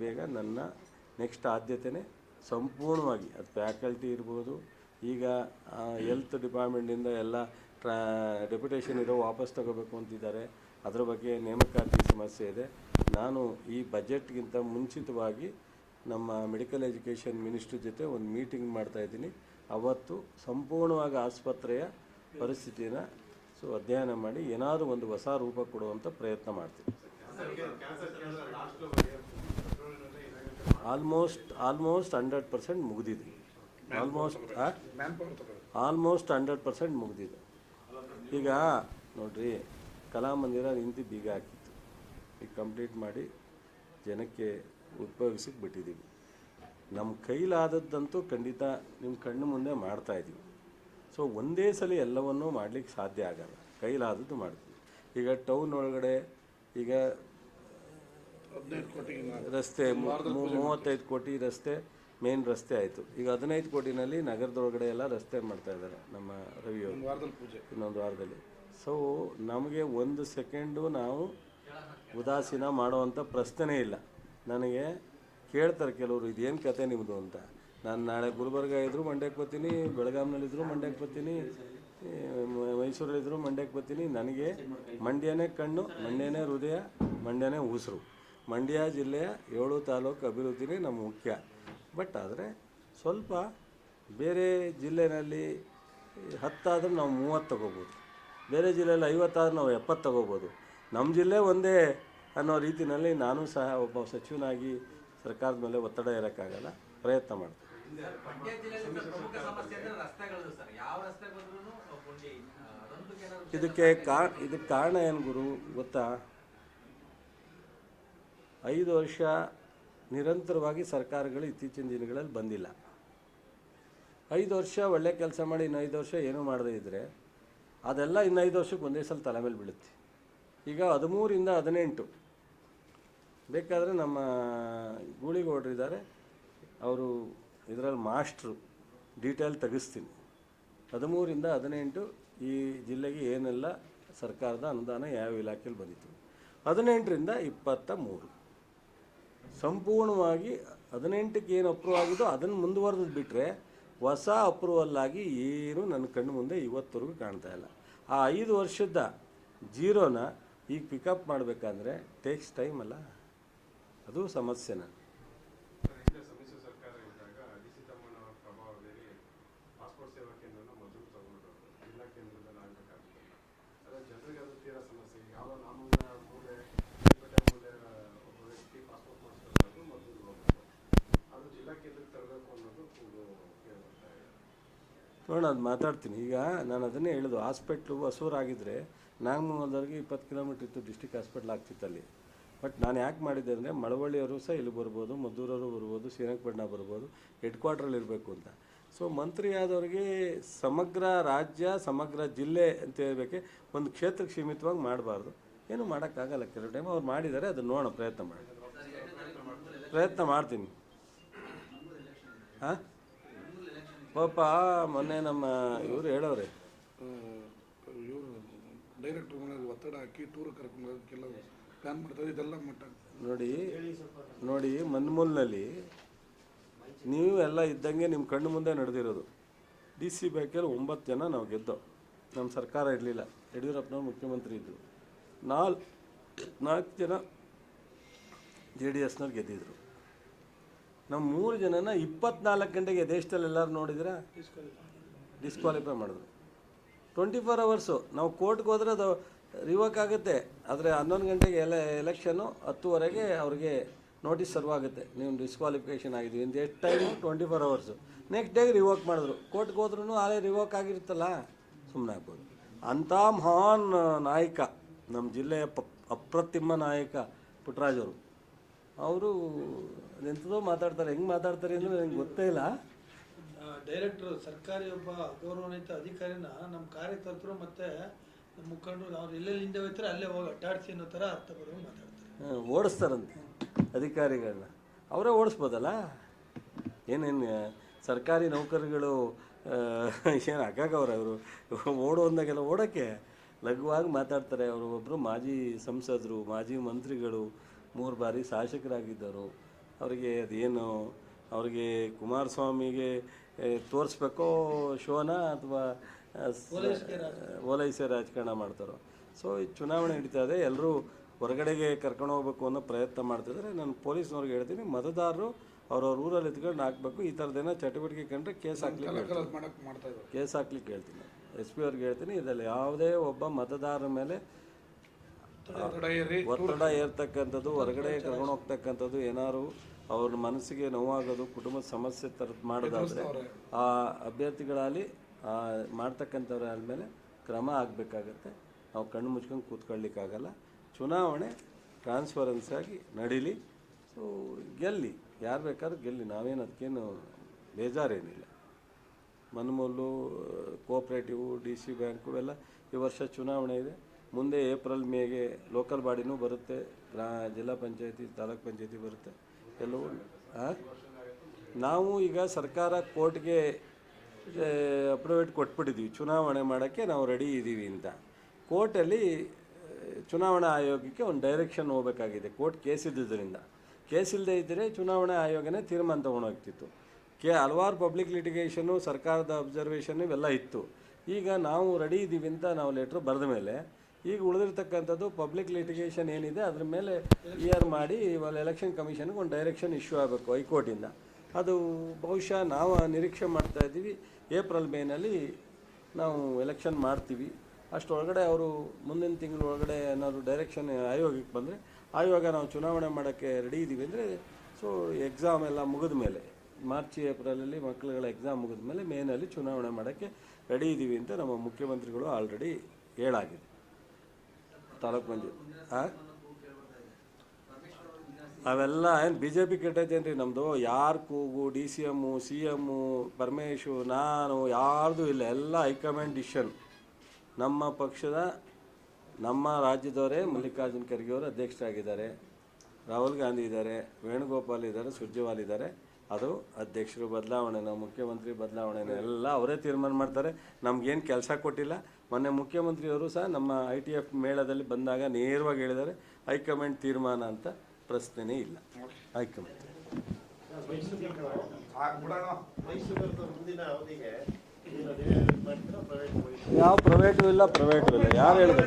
ಬೇಗ ನನ್ನ ನೆಕ್ಸ್ಟ್ ಆದ್ಯತೆನೇ ಸಂಪೂರ್ಣವಾಗಿ, ಅದು ಫ್ಯಾಕಲ್ಟಿ ಇರ್ಬೋದು, ಈಗ ಹೆಲ್ತ್ ಡಿಪಾರ್ಟ್ಮೆಂಟಿಂದ ಎಲ್ಲ ಟ್ರಾ ಡೆಪ್ಯುಟೇಷನ್ ಇರೋ ವಾಪಸ್ ತಗೋಬೇಕು ಅಂತಿದ್ದಾರೆ. ಅದರ ಬಗ್ಗೆ ನೇಮಕಾತಿ ಸಮಸ್ಯೆ ಇದೆ. ನಾನು ಈ ಬಜೆಟ್ಗಿಂತ ಮುಂಚಿತವಾಗಿ ನಮ್ಮ ಮೆಡಿಕಲ್ ಎಜುಕೇಷನ್ ಮಿನಿಸ್ಟ್ರ್ ಜೊತೆ ಒಂದು ಮೀಟಿಂಗ್ ಮಾಡ್ತಾ ಇದ್ದೀನಿ. ಅವತ್ತು ಸಂಪೂರ್ಣವಾಗಿ ಆಸ್ಪತ್ರೆಯ ಪರಿಸ್ಥಿತಿನ ಸೊ, ಅಧ್ಯಯನ ಮಾಡಿ ಏನಾದರೂ ಒಂದು ಹೊಸ ರೂಪ ಕೊಡುವಂಥ ಪ್ರಯತ್ನ ಮಾಡ್ತೀನಿ. ಆಲ್ಮೋಸ್ಟ್ ಆಲ್ಮೋಸ್ಟ್ ಹಂಡ್ರೆಡ್ ಪರ್ಸೆಂಟ್ ಮುಗಿದಿದೆ. ಆಲ್ಮೋಸ್ಟ್ ಆಲ್ಮೋಸ್ಟ್ ಹಂಡ್ರೆಡ್ ಪರ್ಸೆಂಟ್ ಮುಗಿದಿದೆ. ಈಗ ನೋಡ್ರಿ ಕಲಾಮಂದಿರ ನಿಂತು ಬೀಗ ಹಾಕಿತ್ತು. ಈಗ ಕಂಪ್ಲೀಟ್ ಮಾಡಿ ಜನಕ್ಕೆ ಉಪಯೋಗಿಸಕ್ಕೆ ಬಿಟ್ಟಿದ್ದೀವಿ ನಮ್ಮ ಕೈಲಾದದ್ದಂತೂ ಖಂಡಿತ ನಿಮ್ಮ ಕಣ್ಣು ಮುಂದೆ ಮಾಡ್ತಾ ಇದ್ದೀವಿ ಸೊ ಒಂದೇ ಸಲ ಎಲ್ಲವನ್ನೂ ಮಾಡಲಿಕ್ಕೆ ಸಾಧ್ಯ ಆಗಲ್ಲ. ಕೈಲಾದದ್ದು ಮಾಡ್ತೀವಿ. ಈಗ ಟೌನ್ ಒಳಗಡೆ ಈಗ ರಸ್ತೆ ಮೂವತ್ತೈದು ಕೋಟಿ ರಸ್ತೆ ಮೇನ್ ರಸ್ತೆ ಆಯಿತು. ಈಗ ಹದಿನೈದು ಕೋಟಿನಲ್ಲಿ ನಗರದೊಳಗಡೆ ಎಲ್ಲ ರಸ್ತೆ ಮಾಡ್ತಾ ಇದ್ದಾರೆ ನಮ್ಮ ರವಿಯವರು. ಇನ್ನೊಂದು ವಾರದಲ್ಲಿ. ಸೊ ನಮಗೆ ಒಂದು ಸೆಕೆಂಡು ನಾವು ಉದಾಸೀನ ಮಾಡುವಂಥ ಪ್ರಶ್ನೆನೇ ಇಲ್ಲ. ನನಗೆ ಕೇಳ್ತಾರೆ ಕೆಲವರು ಇದೇನು ಕತೆ ನಿಮ್ಮದು ಅಂತ. ನಾನು ನಾಳೆ ಗುಲ್ಬರ್ಗ ಇದ್ದರೂ ಮಂಡ್ಯಕ್ಕೆ ಬರ್ತೀನಿ ಬೆಳಗಾಂನಲ್ಲಿದ್ದರೂ ಮಂಡ್ಯಕ್ಕೆ ಬರ್ತೀನಿ ಮೈಸೂರಲ್ಲಿದ್ದರೂ ಮಂಡ್ಯಕ್ಕೆ ಬರ್ತೀನಿ. ನನಗೆ ಮಂಡ್ಯನೇ ಕಣ್ಣು ಮಂಡ್ಯನೇ ಹೃದಯ ಮಂಡ್ಯನೇ ಉಸಿರು. ಮಂಡ್ಯ ಜಿಲ್ಲೆಯ ಏಳು ತಾಲೂಕು ಅಭಿವೃದ್ಧಿನೇ ನಮ್ಮ ಮುಖ್ಯ. ಬಟ್ ಆದರೆ ಸ್ವಲ್ಪ ಬೇರೆ ಜಿಲ್ಲೆಯಲ್ಲಿ ಹತ್ತಾದರೂ ನಾವು ಮೂವತ್ತು ತಗೋಬೋದು. ಬೇರೆ ಜಿಲ್ಲೆಯಲ್ಲಿ ಐವತ್ತಾದರೂ ನಾವು ಎಪ್ಪತ್ತು ತಗೋಬೋದು. ನಮ್ಮ ಜಿಲ್ಲೆ ಒಂದೇ ಅನ್ನೋ ರೀತಿಯಲ್ಲಿ ನಾನು ಸಹ ಒಬ್ಬ ಸಚಿವನಾಗಿ ಸರ್ಕಾರದ ಮೇಲೆ ಒತ್ತಡ ಇರೋಕ್ಕಾಗಲ್ಲ ಪ್ರಯತ್ನ ಮಾಡ್ತೀನಿ. ಇದಕ್ಕೆ ಕಾ ಇದಕ್ಕೆ ಕಾರಣ ಏನು ಗುರು ಗೊತ್ತಾ? ಐದು ವರ್ಷ ನಿರಂತರವಾಗಿ ಸರ್ಕಾರಗಳು ಇತ್ತೀಚಿನ ದಿನಗಳಲ್ಲಿ ಬಂದಿಲ್ಲ. ಐದು ವರ್ಷ ಒಳ್ಳೆ ಕೆಲಸ ಮಾಡಿ ಇನ್ನು ಐದು ವರ್ಷ ಏನೂ ಮಾಡದೇ ಇದ್ದರೆ ಅದೆಲ್ಲ ಇನ್ನು ಐದು ವರ್ಷಕ್ಕೆ ಒಂದೇ ಸಲ ತಲೆ ಮೇಲೆ ಬೀಳುತ್ತೆ. ಈಗ ಹದಿಮೂರಿಂದ ಹದಿನೆಂಟು ಬೇಕಾದರೆ ನಮ್ಮ ಗೂಳಿಗೌಡರಿದ್ದಾರೆ ಅವರು ಇದರಲ್ಲಿ ಮಾಸ್ಟ್ರು, ಡೀಟೇಲ್ ತೆಗೆಸ್ತೀನಿ. ಹದಿಮೂರಿಂದ ಹದಿನೆಂಟು ಈ ಜಿಲ್ಲೆಗೆ ಏನೆಲ್ಲ ಸರ್ಕಾರದ ಅನುದಾನ ಯಾವ ಇಲಾಖೆಯಲ್ಲಿ ಬಂದಿತ್ತು. ಹದಿನೆಂಟರಿಂದ ಇಪ್ಪತ್ತ ಮೂರು. ಸಂಪೂರ್ಣವಾಗಿ ಹದಿನೆಂಟಕ್ಕೆ ಏನು ಅಪ್ರೂವ್ ಆಗಿದೋ ಅದನ್ನು ಮುಂದುವರೆದು ಬಿಟ್ಟರೆ ಹೊಸ ಅಪ್ರೂವಲ್ ಆಗಿ ಏನು ನನ್ನ ಕಣ್ಣು ಮುಂದೆ ಇವತ್ತವರೆಗೂ ಕಾಣ್ತಾ ಇಲ್ಲ. ಆ ಐದು ವರ್ಷದ ಜೀರೋನ ಈಗ ಪಿಕಪ್ ಮಾಡಬೇಕಂದ್ರೆ ಟೇಕ್ಸ್ ಟೈಮ್ ಅಲ್ಲ. ಅದು ಸಮಸ್ಯೆನ ಹಿಂದೆ ಸಮ್ಮಿಶ್ರ ಸರ್ಕಾರ ಇದ್ದಾಗ ಡಿ ಸಿ ತಮ್ಮಣ್ಣವರ ಪ್ರಭಾವದಲ್ಲಿ ಪಾಸ್ಪೋರ್ಟ್ ಸೇವಾ ಕೇಂದ್ರನ ಮೊದಲು ತಗೊಂಡು ಜಿಲ್ಲಾ ಕೇಂದ್ರದಲ್ಲಿ ಆಗಬೇಕಾಗಿಲ್ಲ ಅದೇ ಜನರಿಗೆ ಅದು ತೀರಾ ಸಮಸ್ಯೆ ಯಾವ ನಾಮೂಲ ಮೂಲೆ ಪೇಟೆ ಮೂಲೆ ಒಬ್ಬ ವ್ಯಕ್ತಿ ಪಾಸ್ಪೋರ್ಟ್ ಮಾಡಿಸ್ಕೊಳ್ಳೋದು ಮೊದಲು ಹೋಗ್ಬೇಕು ಅದು ಜಿಲ್ಲಾ ಕೇಂದ್ರಕ್ಕೆ ತರಬೇಕು ಅನ್ನೋದು ಕೂಗು ಕೇಳ್ಬರ್ತಾ ಇದೆ ನೋಡೋಣ ಅದು ಮಾತಾಡ್ತೀನಿ. ಈಗ ನಾನು ಅದನ್ನೇ ಹೇಳೋದು ಹಾಸ್ಪಿಟ್ಲು ಹೊಸೂರಾಗಿದ್ದರೆ ನಾಗಮಂಗಲದವ್ರಿಗೆ ಇಪ್ಪತ್ತು ಕಿಲೋಮೀಟ್ರ್ ಇತ್ತು ಡಿಸ್ಟಿಕ್ ಹಾಸ್ಪಿಟ್ಲ್ ಆಗ್ತಿತ್ತಲ್ಲಿ. ಬಟ್ ನಾನು ಯಾಕೆ ಮಾಡಿದ್ದೆ ಅಂದರೆ ಮಳವಳ್ಳಿಯವರು ಸಹ ಇಲ್ಲಿ ಬರ್ಬೋದು, ಮದ್ದೂರವರು ಬರ್ಬೋದು ಶ್ರೀರಂಗಪಟ್ಟಣ ಬರ್ಬೋದು ಹೆಡ್ ಕ್ವಾರ್ಟ್ರಲ್ಲಿ ಇರಬೇಕು ಅಂತ. ಸೊ ಮಂತ್ರಿ ಆದವ್ರಿಗೆ ಸಮಗ್ರ ರಾಜ್ಯ, ಸಮಗ್ರ ಜಿಲ್ಲೆ ಅಂತ ಹೇಳ್ಬೇಕೆ ಒಂದು ಕ್ಷೇತ್ರಕ್ಕೆ ಸೀಮಿತವಾಗಿ ಮಾಡಬಾರ್ದು. ಏನು ಮಾಡೋಕ್ಕಾಗಲ್ಲ, ಕೆಲವು ಟೈಮ್ ಅವ್ರು ಮಾಡಿದ್ದಾರೆ, ಅದನ್ನು ನೋಡೋಣ, ಪ್ರಯತ್ನ ಮಾಡಿ ಪ್ರಯತ್ನ ಮಾಡ್ತೀನಿ. ಹಾಂ ಪಾಪ ಮೊನ್ನೆ ನಮ್ಮ ಇವರು ಹೇಳೋರೆ ಇವರು ಡೈರೆಕ್ಟರ್ ಒತ್ತಡ ಹಾಕಿ ಟೂರ್ ಕರ್ಕೊಂಡು ಹೋಗೋಕ್ಕೆಲ್ಲ ಪ್ಲ್ಯಾನ್ ಮಾಡ್ತಾರೆ ಇದೆಲ್ಲ ಮಟ್ಟ. ನೋಡಿ ನೋಡಿ ಮನ್ಮೂಲ್ನಲ್ಲಿ ನೀವು ಎಲ್ಲ ಇದ್ದಂಗೆ ನಿಮ್ಮ ಕಣ್ಣು ಮುಂದೆ ನಡೆದಿರೋದು. ಡಿ ಸಿ ಬ್ಯಾಂಕಲ್ಲಿ ಒಂಬತ್ತು ಜನ ನಾವು ಗೆದ್ದೋ. ನಮ್ಮ ಸರ್ಕಾರ ಇರಲಿಲ್ಲ. ಯಡಿಯೂರಪ್ಪನವ್ರು ಮುಖ್ಯಮಂತ್ರಿ ಇದ್ದರು ನಾಲ್ಕು ನಾಲ್ಕು ಜನ ಜೆ ಡಿ ಎಸ್ನವ್ರು ಗೆದ್ದಿದ್ರು. ನಮ್ಮ ಮೂರು ಜನನ ಇಪ್ಪತ್ನಾಲ್ಕು ಗಂಟೆಗೆ ದೇಶದಲ್ಲಿ ಎಲ್ಲರೂ ನೋಡಿದ್ರೆ ಡಿಸ್ಕ್ವಾಲಿಫೈ ಮಾಡಿದ್ರು. ಟ್ವೆಂಟಿ ಫೋರ್ ಅವರ್ಸು ನಾವು ಕೋರ್ಟ್ಗೆ ಹೋದ್ರೆ ಅದು ರಿವೋಕ್ ಆಗುತ್ತೆ. ಆದರೆ ಹನ್ನೊಂದು ಗಂಟೆಗೆ ಎಲೆ ಎಲೆಕ್ಷನ್ನು ಹತ್ತುವರೆಗೆ ಅವ್ರಿಗೆ ನೋಟಿಸ್ ಸರ್ವ್ ಆಗುತ್ತೆ. ನೀವು ಡಿಸ್ಕ್ವಾಲಿಫಿಕೇಷನ್ ಆಗಿದ್ದೀವಿ ಇಂದು ಎಷ್ಟು time twenty four hours next ಡೇಗೆ ರಿವೋಕ್ ಮಾಡಿದ್ರು. ಕೋರ್ಟ್ಗೆ ಹೋದ್ರೂ ಆಲೇ ರಿವೋಕ್ ಆಗಿರುತ್ತಲ್ಲ? ಸುಮ್ಮನೆ ಆಗ್ಬೋದು. ಅಂಥ ಮಹಾನ್ ನಾಯಕ ನಮ್ಮ ಜಿಲ್ಲೆಯ ಪ ಅಪ್ರತಿಮ ನಾಯಕ ಪುಟ್ಟರಾಜ್ ಅವರು ಎಂಥದೋ ಮಾತಾಡ್ತಾರೆ ಹೆಂಗ್ ಮಾತಾಡ್ತಾರೆ ಅಂದರೆ ನನಗೆ ಗೊತ್ತೇ ಇಲ್ಲ. ಡೈರೆಕ್ಟರ್ ಸರ್ಕಾರಿ ಒಬ್ಬ ಗೌರವಾನ್ವಿತ ಅಧಿಕಾರಿನ ನಮ್ಮ ಕಾರ್ಯಕರ್ತರು ಮತ್ತೆ ಮುಖಂಡರು ಅವ್ರು ಎಲ್ಲೆಲ್ಲಿ ಹಿಂದೆ ಹೋಗ್ತಾರೆ ಅಲ್ಲೇ ಹೋಗಿ ಅಡ್ಡಾಡ್ಸಿ ಅನ್ನೋ ಥರ ಅರ್ಥ ಬರೋ ಮಾತಾಡ್ತಾರೆ. ಓಡಿಸ್ತಾರಂತೆ ಅಧಿಕಾರಿಗಳನ್ನ. ಅವರೇ ಓಡಿಸ್ಬೋದಲ್ಲ? ಏನೇನು ಸರ್ಕಾರಿ ನೌಕರಿಗಳು ಏನು ಹಾಕಾಗವ್ರೆ ಅವರು? ಓಡೋ ಅಂದಾಗೆಲ್ಲ ಓಡೋಕ್ಕೆ ಲಘುವಾಗಿ ಮಾತಾಡ್ತಾರೆ. ಅವರು ಒಬ್ಬರು ಮಾಜಿ ಸಂಸದರು ಮಾಜಿ ಮಂತ್ರಿಗಳು ಮೂರು ಬಾರಿ ಶಾಸಕರಾಗಿದ್ದರು. ಅವರಿಗೆ ಅದೇನು ಅವರಿಗೆ ಕುಮಾರಸ್ವಾಮಿಗೆ ತೋರಿಸ್ಬೇಕೋ ಶೋನ ಅಥವಾ ಓಲೈಸೆ ರಾಜಕಾರಣ ಮಾಡ್ತಾರೋ? ಸೊ ಈ ಚುನಾವಣೆ ನಡೀತಾ ಇದೆ. ಎಲ್ಲರೂ ಹೊರಗಡೆಗೆ ಕರ್ಕೊಂಡು ಹೋಗ್ಬೇಕು ಅನ್ನೋ ಪ್ರಯತ್ನ ಮಾಡ್ತಿದ್ದಾರೆ ನಾನು ಪೊಲೀಸ್ನವ್ರಿಗೆ ಹೇಳ್ತೀನಿ ಮತದಾರರು ಅವ್ರವ್ರ ಊರಲ್ಲಿ ಎತ್ಕೊಂಡು ಹಾಕ್ಬೇಕು. ಈ ಥರದ್ದೇನೋ ಚಟುವಟಿಕೆ ಕಂಡ್ರೆ ಕೇಸ್ ಹಾಕ್ಲಿಕ್ಕೆ ಕೇಸ್ ಹಾಕ್ಲಿಕ್ಕೆ ಹೇಳ್ತೀನಿ. ಎಸ್ ಪಿ ಅವ್ರಿಗೆ ಹೇಳ್ತೀನಿ ಇದರಲ್ಲಿ ಯಾವುದೇ ಒಬ್ಬ ಮತದಾರರ ಮೇಲೆ ಒತ್ತಡ ಏರಿ? ಒತ್ತಡ ಏರ್ತಕ್ಕಂಥದ್ದು ಹೊರಗಡೆ ಕರ್ಕೊಂಡು ಹೋಗ್ತಕ್ಕಂಥದ್ದು ಏನಾದ್ರು ಅವ್ರ ಮನಸ್ಸಿಗೆ ನೋವಾಗೋದು ಕುಟುಂಬ ಸಮಸ್ಯೆ ಥರದ್ದು ಮಾಡೋದಾದ್ರೆ ಆ ಅಭ್ಯರ್ಥಿಗಳಲ್ಲಿ ಆ ಮಾಡ್ತಕ್ಕಂಥವ್ರ ಮೇಲೆ ಕ್ರಮ ಆಗಬೇಕಾಗತ್ತೆ. ನಾವು ಕಣ್ಣು ಮುಚ್ಕೊಂಡು ಕೂತ್ಕೊಳ್ಳಿಕ್ಕಾಗಲ್ಲ. ಚುನಾವಣೆ ಟ್ರಾನ್ಸ್ಫರೆನ್ಸ್ ಆಗಿ ನಡೀಲಿ. ಸೊ ಗೆಲ್ಲಿ. ಯಾರು ಬೇಕಾದ್ರೂ ಗೆಲ್ಲಿ. ನಾವೇನು ಅದಕ್ಕೇನು ಬೇಜಾರೇನಿಲ್ಲ. ಮನ್ಮೂಲು ಕೋಆಪ್ರೇಟಿವು ಡಿ ಸಿ ಬ್ಯಾಂಕು ಎಲ್ಲ ಈ ವರ್ಷ ಚುನಾವಣೆ ಇದೆ. ಮುಂದೆ ಏಪ್ರಿಲ್ ಮೇಗೆ ಲೋಕಲ್ ಬಾಡಿನೂ ಬರುತ್ತೆ, ಗ್ರಾ, ಜಿಲ್ಲಾ ಪಂಚಾಯತಿ, ತಾಲೂಕ್ ಪಂಚಾಯತಿ ಬರುತ್ತೆ. ಆ? ನಾವು ಈಗ ಸರ್ಕಾರ ಕೋರ್ಟ್ಗೆ ಅಪ್ರೂವೇಟ್ ಕೊಟ್ಬಿಟ್ಟಿದ್ದೀವಿ ಚುನಾವಣೆ ಮಾಡೋಕ್ಕೆ ನಾವು ರೆಡಿ ಇದ್ದೀವಿ ಅಂತ. ಕೋರ್ಟಲ್ಲಿ, ಚುನಾವಣಾ ಆಯೋಗಕ್ಕೆ ಒಂದು ಡೈರೆಕ್ಷನ್ ಹೋಗಬೇಕಾಗಿದೆ, ಕೋರ್ಟ್ ಕೇಸ್ ಇದ್ದಿದ್ದರಿಂದ. ಕೇಸ್ ಇಲ್ಲದೆ ಇದ್ದರೆ ಚುನಾವಣಾ ಆಯೋಗನೇ ತೀರ್ಮಾನ ತೊಗೊಂಡೋಗ್ತಿತ್ತು ಕೆ, ಹಲವಾರು ಪಬ್ಲಿಕ್ ಲಿಟಿಗೇಷನು ಸರ್ಕಾರದ ಅಬ್ಸರ್ವೇಷನ್ ಇವೆಲ್ಲ ಇತ್ತು. ಈಗ ನಾವು ರೆಡಿ ಇದ್ದೀವಿ ಅಂತ ನಾವು ಲೆಟ್ರ್ ಬರೆದ ಮೇಲೆ ಈಗ ಉಳಿದಿರ್ತಕ್ಕಂಥದ್ದು ಪಬ್ಲಿಕ್ ಲಿಟಿಗೇಷನ್ ಏನಿದೆ, ಅದ್ರ ಮೇಲೆ ಇಯರ್ ಮಾಡಿ ಇವಾಗ ಎಲೆಕ್ಷನ್ ಕಮಿಷನ್ಗೆ ಒಂದು ಡೈರೆಕ್ಷನ್ ಇಶ್ಯೂ ಆಗಬೇಕು ಹೈಕೋರ್ಟಿಂದ. ಅದು ಬಹುಶಃ ನಾವು ನಿರೀಕ್ಷೆ ಮಾಡ್ತಾ ಇದ್ದೀವಿ ಏಪ್ರಿಲ್ ಮೇನಲ್ಲಿ ನಾವು ಎಲೆಕ್ಷನ್ ಮಾಡ್ತೀವಿ. ಅಷ್ಟರೊಳಗಡೆ ಅವರು ಮುಂದಿನ ತಿಂಗಳ ಒಳಗಡೆ ಏನಾದರೂ ಡೈರೆಕ್ಷನ್ ಆಯೋಗಕ್ಕೆ ಬಂದರೆ, ಆಯೋಗ ನಾವು ಚುನಾವಣೆ ಮಾಡೋಕ್ಕೆ ರೆಡಿ ಇದ್ದೀವಿ ಅಂದರೆ ಸೊ ಎಕ್ಸಾಮ್ ಎಲ್ಲ ಮುಗಿದ ಮೇಲೆ ಮಾರ್ಚ್ ಏಪ್ರಿಲಲ್ಲಿ ಮಕ್ಕಳುಗಳ ಎಕ್ಸಾಮ್ ಮುಗಿದ ಮೇಲೆ ಮೇನಲ್ಲಿ ಚುನಾವಣೆ ಮಾಡೋಕ್ಕೆ ರೆಡಿ ಇದ್ದೀವಿ ಅಂತ ನಮ್ಮ ಮುಖ್ಯಮಂತ್ರಿಗಳು ಆಲ್ರೆಡಿ ಹೇಳಾಗಿದೆ ತಾಲೂಕು ಮಂದಿ. ಹಾಂ ಅವೆಲ್ಲ ಏನು ಬಿ ಜೆ ಪಿ ಕೆಟ್ಟೈತೇನ್ರಿ ನಮ್ಮದು ಯಾರು ಕೂಗು, D C M C M Paramesh, ನಾನು, ಯಾರ್ದು ಇಲ್ಲ. ಎಲ್ಲ ಹೈಕಮಾಂಡ್ ಡಿಸಿಷನ್. ನಮ್ಮ ಪಕ್ಷದ, ನಮ್ಮ ರಾಜ್ಯದವರೇ ಮಲ್ಲಿಕಾರ್ಜುನ್ ಖರ್ಗೆ ಅವರು ಅಧ್ಯಕ್ಷರಾಗಿದ್ದಾರೆ. ರಾಹುಲ್ ಗಾಂಧಿ ಇದ್ದಾರೆ, ವೇಣುಗೋಪಾಲ್ ಇದ್ದಾರೆ, ಸುರ್ಜೇವಾಲ್ ಇದ್ದಾರೆ. ಅದು ಅಧ್ಯಕ್ಷರು ಬದಲಾವಣೆನೋ ಮುಖ್ಯಮಂತ್ರಿ ಬದಲಾವಣೆನೋ ಎಲ್ಲ ಅವರೇ ತೀರ್ಮಾನ ಮಾಡ್ತಾರೆ. ನಮ್ಗೇನು ಕೆಲಸ ಕೊಟ್ಟಿಲ್ಲ. ಮೊನ್ನೆ ಮುಖ್ಯಮಂತ್ರಿಯವರು ಸಹ ನಮ್ಮ ಐ ಟಿ ಎಫ್ ಮೇಳದಲ್ಲಿ ಬಂದಾಗ ನೇರವಾಗಿ ಹೇಳಿದ್ದಾರೆ, ಹೈಕಮಾಂಡ್ ತೀರ್ಮಾನ ಅಂತ ಪ್ರಶ್ನೆನೇ ಇಲ್ಲ. ಹೈಕಮಾಂಡ್. ಯಾವ ಪ್ರೈವೇಟು ಇಲ್ಲ ಪ್ರೈವೇಟು ಇಲ್ಲ. ಯಾರು ಹೇಳಿದ್ರು